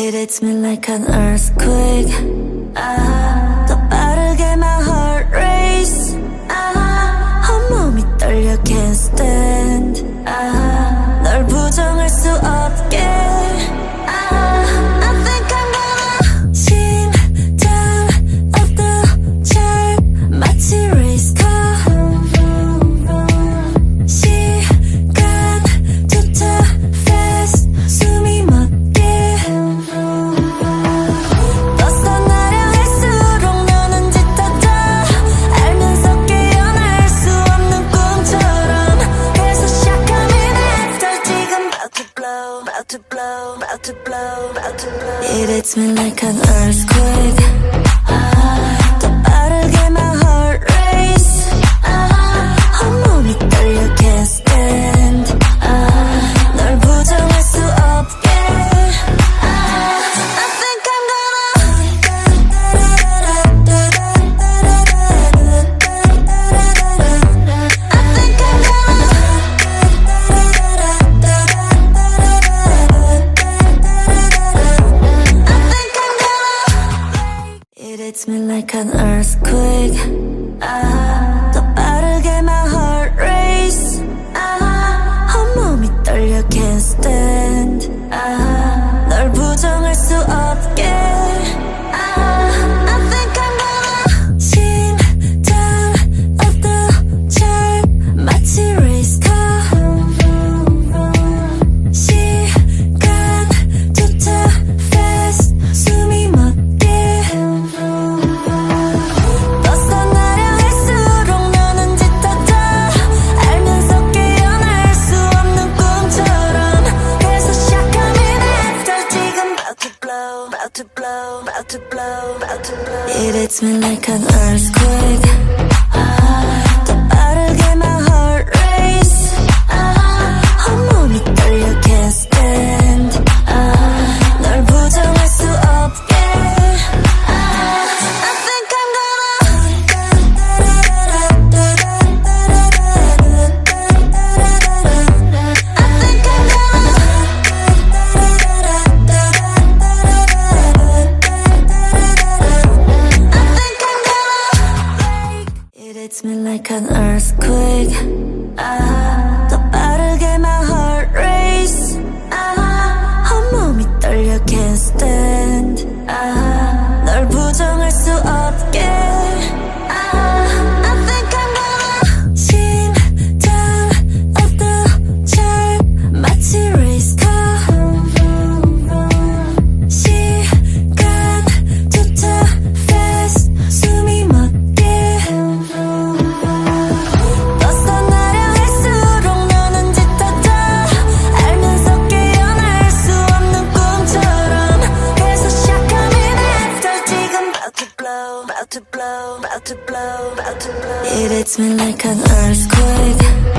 It hits me like an earthquake. Uh-huh. The 더 빠르게 my heart race. Uh-huh. 아하, 온몸이 you can't stay. about to blow, about to blow. It hits me like an earthquake. hits me like an earthquake. I It hits me like an earthquake. hits me like an earthquake. Ah. blow, about to blow, about to blow. It hits me like an earthquake.